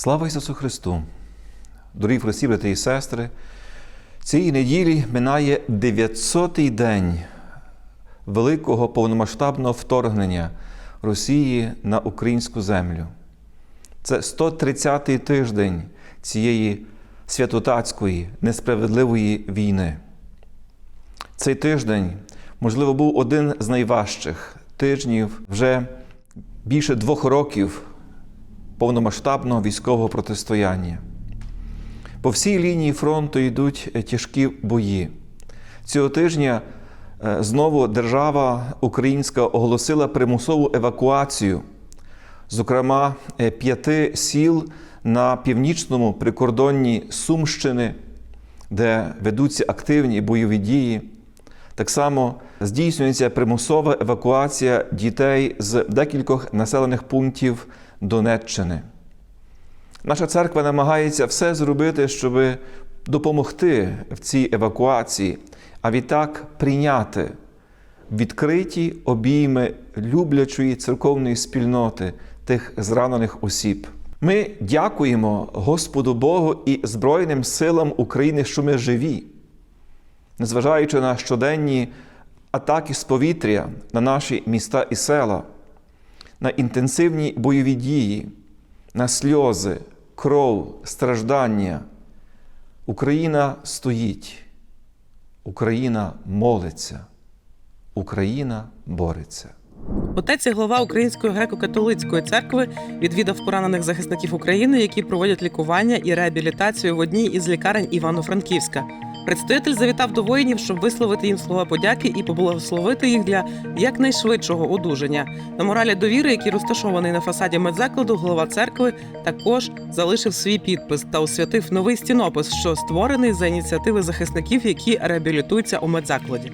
Слава Ісусу Христу! Дорогі Христі, брати і сестри, цієї неділі минає 900-й день великого повномасштабного вторгнення Росії на українську землю. Це 130-й тиждень цієї святотатської, несправедливої війни. Цей тиждень, можливо, був один з найважчих тижнів вже більше двох років повномасштабного військового протистояння. По всій лінії фронту йдуть тяжкі бої. Цього тижня е, знову держава українська оголосила примусову евакуацію, зокрема, е, п'яти сіл на північному прикордонні Сумщини, де ведуться активні бойові дії. Так само здійснюється примусова евакуація дітей з декількох населених пунктів Донеччини. Наша церква намагається все зробити, щоб допомогти в цій евакуації, а відтак прийняти відкриті обійми люблячої церковної спільноти тих зранених осіб. Ми дякуємо Господу Богу і Збройним силам України, що ми живі, незважаючи на щоденні атаки з повітря на наші міста і села, на інтенсивні бойові дії, на сльози, кров, страждання. Україна стоїть, Україна молиться, Україна бореться. Отець і глава Української греко-католицької церкви відвідав поранених захисників України, які проводять лікування і реабілітацію в одній із лікарень Івано-Франківська. Предстоятель завітав до воїнів, щоб висловити їм слова подяки і поблагословити їх для якнайшвидшого одужання. На моралі довіри, який розташований на фасаді медзакладу, голова церкви також залишив свій підпис та освятив новий стінопис, що створений за ініціативи захисників, які реабілітуються у медзакладі.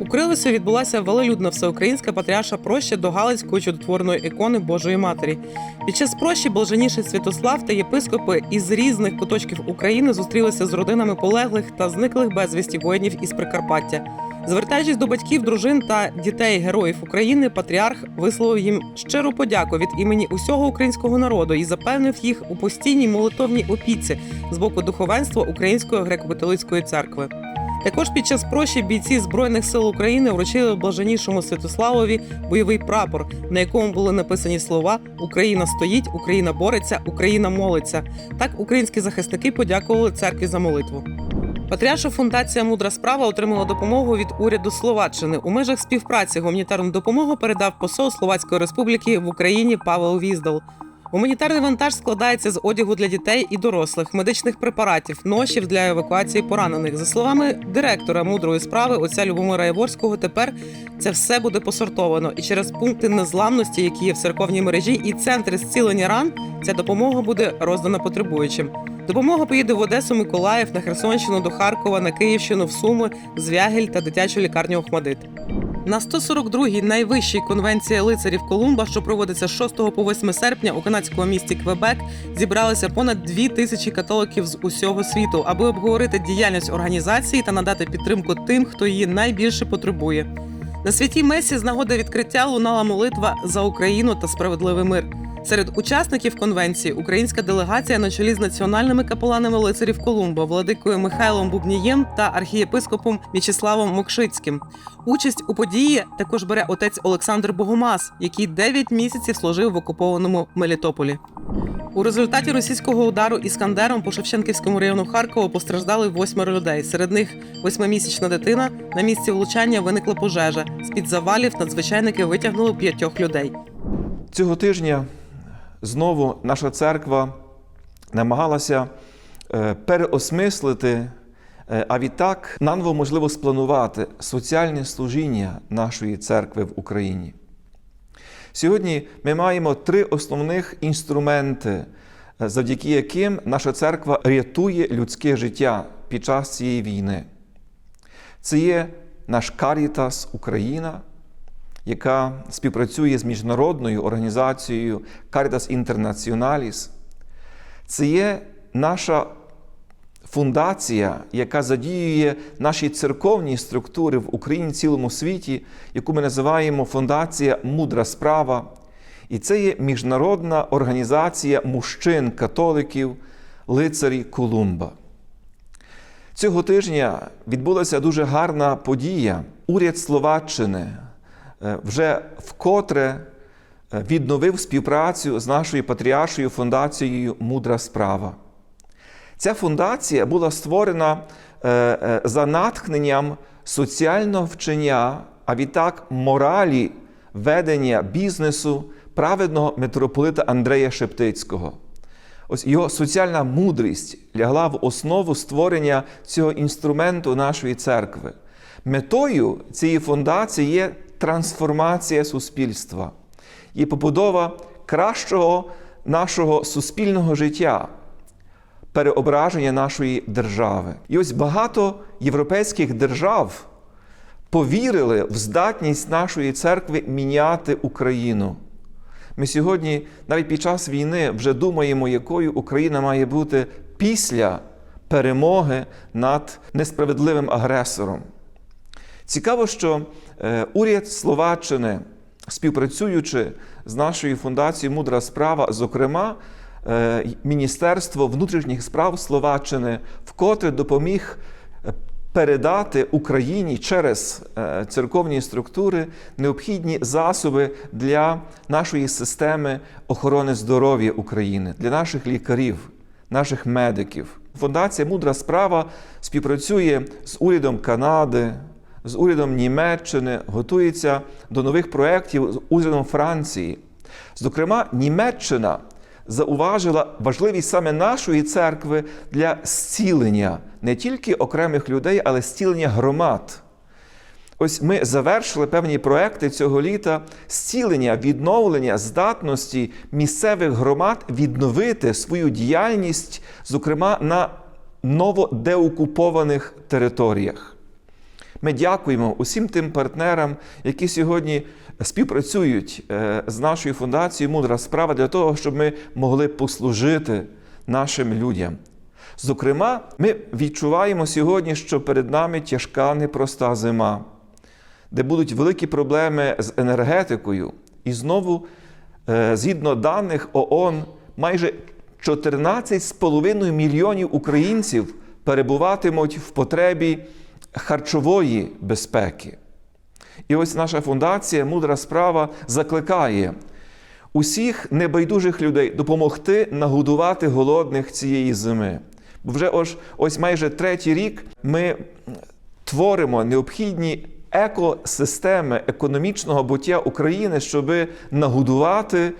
У Крилесі відбулася велелюдна всеукраїнська патріарша проща до Галицької чудотворної ікони Божої Матері. Під час прощі блаженніший Святослав та єпископи із різних куточків України зустрілися з родинами полеглих та зниклих безвісті воїнів із Прикарпаття. Звертаючись до батьків, дружин та дітей героїв України, патріарх висловив їм щиру подяку від імені усього українського народу і запевнив їх у постійній молитовній опіці з боку духовенства Української греко-католицької церкви. Також під час прощі бійці збройних сил України вручили блаженнішому Святославові бойовий прапор, на якому були написані слова Україна стоїть, Україна бореться, Україна молиться. Так українські захисники подякували церкві за молитву. Патріарша фундація Мудра справа отримала допомогу від уряду Словаччини. У межах співпраці гуманітарну допомогу передав посол Словацької республіки в Україні Павел Віздал. Гуманітарний вантаж складається з одягу для дітей і дорослих, медичних препаратів, ношів для евакуації поранених. За словами директора мудрої справи, отця Любомира Яворського, тепер це все буде посортовано. І через пункти незламності, які є в церковній мережі, і центри зцілення ран, ця допомога буде роздана потребуючим. Допомога поїде в Одесу, Миколаїв, на Херсонщину, до Харкова, на Київщину, в Суми, Звягель та дитячу лікарню Охмадит. На 142-й найвищій конвенції лицарів Колумба, що проводиться з 6 по 8 серпня у канадському місті Квебек, зібралися понад дві тисячі католиків з усього світу, аби обговорити діяльність організації та надати підтримку тим, хто її найбільше потребує. На святій месі з нагоди відкриття лунала молитва за Україну та справедливий мир. Серед учасників конвенції українська делегація на чолі з національними капеланами лицарів Колумба, владикою Михайлом Бубнієм та архієпископом В'ячеславом Мокшицьким. Участь у події також бере отець Олександр Богомаз, який 9 місяців служив в окупованому Мелітополі. У результаті російського удару іскандером по Шевченківському району Харкова постраждали восьмеро людей. Серед них восьмимісячна дитина. На місці влучання виникла пожежа. З під завалів надзвичайники витягнули п'ятьох людей. Цього тижня знову наша церква намагалася е, переосмислити, е, а відтак наново можливо спланувати соціальне служіння нашої церкви в Україні. Сьогодні ми маємо три основних інструменти, е, завдяки яким наша церква рятує людське життя під час цієї війни. Це є наш Карітас Україна, яка співпрацює з міжнародною організацією Caritas Internationalis. Це є наша фундація, яка задіює наші церковні структури в Україні в цілому світі, яку ми називаємо Фундація Мудра справа, І це є міжнародна організація мужчин-католиків, лицарі Колумба. Цього тижня відбулася дуже гарна подія. Уряд Словаччини вже вкотре е, відновив співпрацю з нашою патріаршою фундацією Мудра справа. Ця фундація була створена е, е, за натхненням соціального вчення, а відтак моралі ведення бізнесу праведного митрополита Андрея Шептицького. Ось його соціальна мудрість лягла в основу створення цього інструменту нашої церкви. Метою цієї фундації є трансформація суспільства, є побудова кращого нашого суспільного життя, переображення нашої держави. І ось багато європейських держав повірили в здатність нашої церкви міняти Україну. Ми сьогодні, навіть під час війни, вже думаємо, якою Україна має бути після перемоги над несправедливим агресором. Цікаво, що е, уряд Словаччини, співпрацюючи з нашою фундацією Мудра справа, зокрема, е, Міністерство внутрішніх справ Словаччини вкотре допоміг е, передати Україні через церковні структури необхідні засоби для нашої системи охорони здоров'я України, для наших лікарів, наших медиків. Фундація Мудра справа співпрацює з урядом Канади, з урядом Німеччини, готується до нових проєктів з урядом Франції. Зокрема, Німеччина зауважила важливість саме нашої церкви для зцілення не тільки окремих людей, але зцілення громад. Ось ми завершили певні проекти цього літа зцілення, відновлення здатності місцевих громад відновити свою діяльність, зокрема на новодеокупованих територіях. Ми дякуємо усім тим партнерам, які сьогодні співпрацюють е, з нашою фундацією Мудра справа для того, щоб ми могли послужити нашим людям. Зокрема, ми відчуваємо сьогодні, що перед нами тяжка непроста зима, де будуть великі проблеми з енергетикою. І знову, е, згідно даних ООН, майже 14,5 мільйонів українців перебуватимуть в потребі харчової безпеки. І ось наша фундація Мудра справа закликає усіх небайдужих людей допомогти нагодувати голодних цієї зими. Бо вже ось, ось майже третій рік ми творимо необхідні екосистеми економічного буття України, щоб нагодувати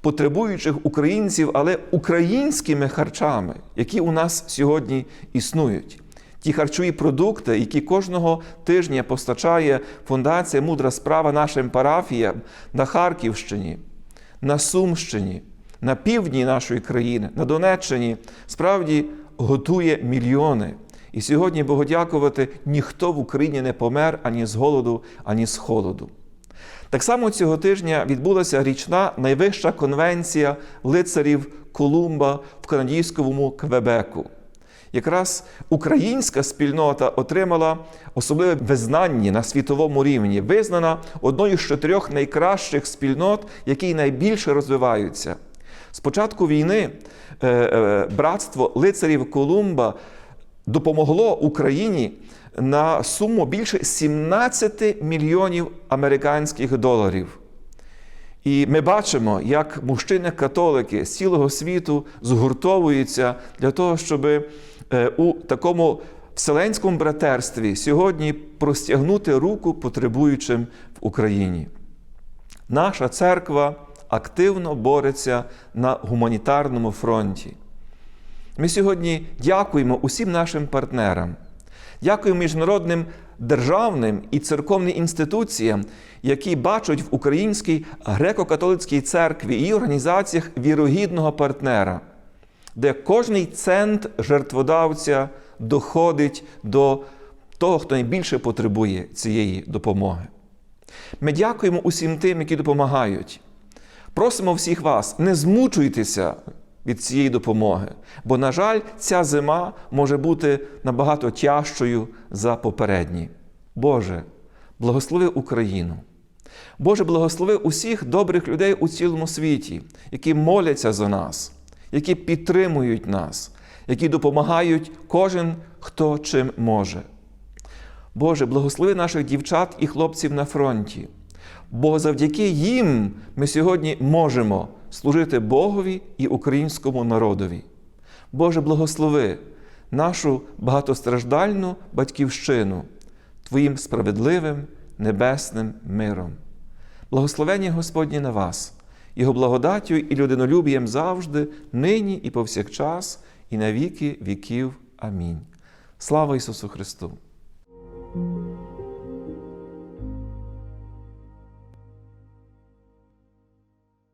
потребуючих українців, але українськими харчами, які у нас сьогодні існують. Ті харчові продукти, які кожного тижня постачає фундація Мудра справа нашим парафіям на Харківщині, на Сумщині, на півдні нашої країни, на Донеччині, справді готує мільйони. І сьогодні, Богу дякувати, ніхто в Україні не помер ані з голоду, ані з холоду. Так само цього тижня відбулася річна найвища конвенція лицарів Колумба в канадійському Квебеку. Якраз українська спільнота отримала особливе визнання на світовому рівні, визнана одною з чотирьох найкращих спільнот, які найбільше розвиваються. З початку війни е, е, братство лицарів Колумба допомогло Україні на суму більше 17 мільйонів американських доларів. І ми бачимо, як мужчини-католики з цілого світу згуртовуються для того, щоб е, у такому вселенському братерстві сьогодні простягнути руку потребуючим в Україні. Наша церква активно бореться на гуманітарному фронті. Ми сьогодні дякуємо усім нашим партнерам, дякуємо міжнародним державним і церковним інституціям, які бачать в Українській греко-католицькій церкві і організаціях вірогідного партнера, де кожний цент жертводавця доходить до того, хто найбільше потребує цієї допомоги. Ми дякуємо усім тим, які допомагають. Просимо всіх вас, не змучуйтеся від цієї допомоги, бо, на жаль, ця зима може бути набагато тяжчою за попередні. Боже, благослови Україну, Боже, благослови усіх добрих людей у цілому світі, які моляться за нас, які підтримують нас, які допомагають кожен, хто чим може. Боже, благослови наших дівчат і хлопців на фронті, бо завдяки їм ми сьогодні можемо служити Богові і українському народові. Боже, благослови нашу багатостраждальну батьківщину Твоїм справедливим небесним миром. Благословення Господнє на вас, Його благодаттю і людинолюбієм завжди, нині і повсякчас, і на віки віків. Амінь. Слава Ісусу Христу!